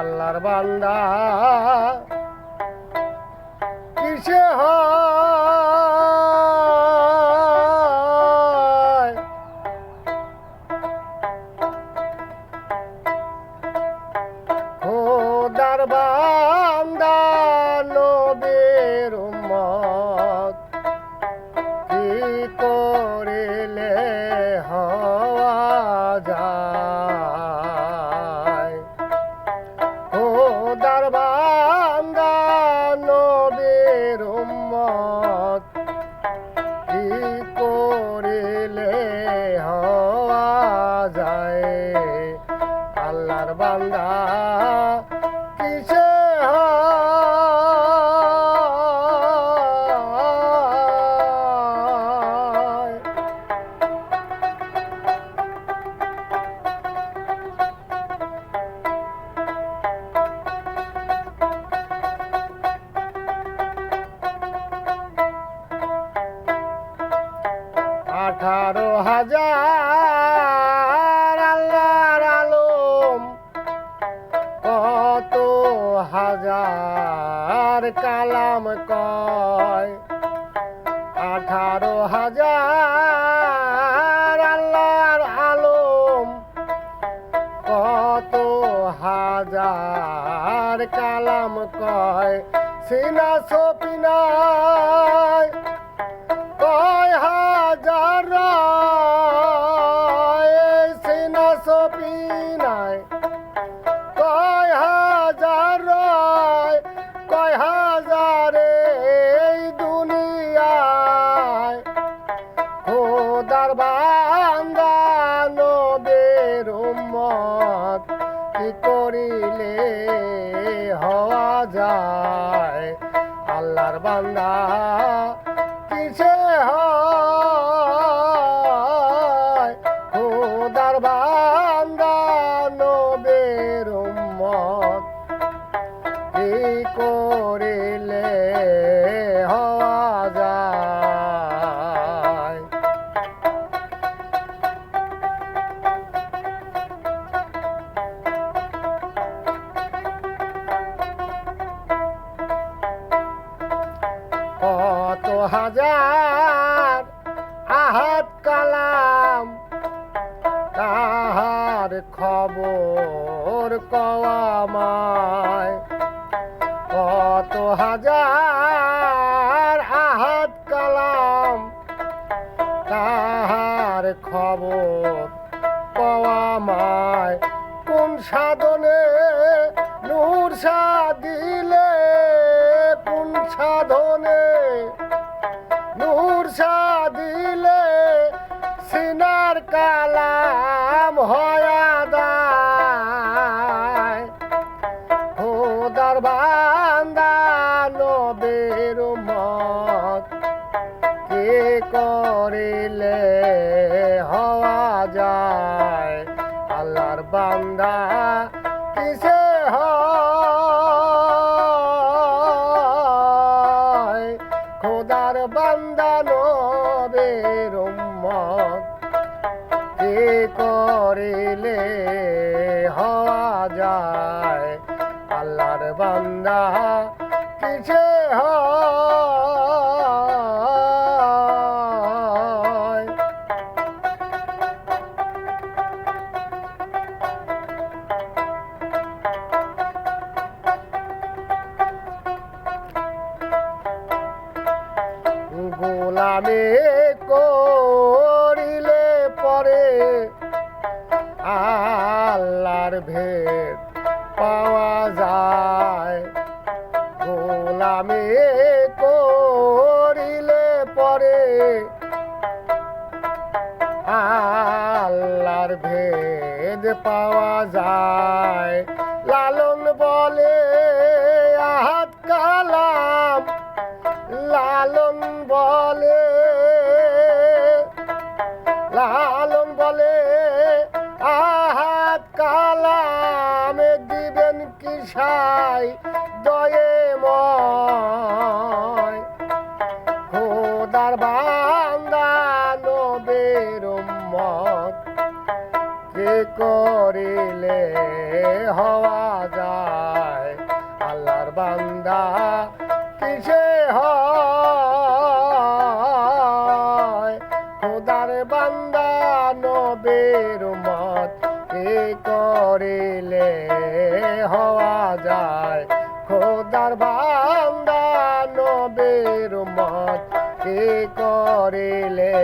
আল্লাহর বান্দা। কিসে হয় করিলে হাজার আল্লাহর আলম, কত হাজার কালাম কয়। আঠারো হাজার আল্লাহর আলম, কত হাজার কালাম কয়। সিনা সপিনায় যায় আল্লাহর বান্দা কিসে হয়? কত হাজার আহাত কালাম। তাহার খবর কওয়ামায় কত হাজার আহাত কালাম। তাহার খবর কওয়ামায় কোন সাধনে নূর দিলে কোন সাধনে নূর দিলে সিনার কালাম হয়া দায় খোদার বান্দা নবের মত কে করিলে হওয়া যায়? আল্লাহর বান্দা, কিসে বান্দা নবের কে করিলে হওয়া যায় আল্লাহর বান্দা কিসে হয়? গোলামে করিলে পরে আল্লাহর ভেদ পাওয়া যায়। গোলামে করিলে পরে আল্লাহর ভেদ পাওয়া যায়। কি সাই দয়ে ময় খোদার বান্দা নবের কে করিলে হওয়া যায়? আল্লাহর বান্দা কিসে হয়? খোদার বান্দা নবের এ করিলে যায় খোদার বান্দা নবের মত কে করিলে?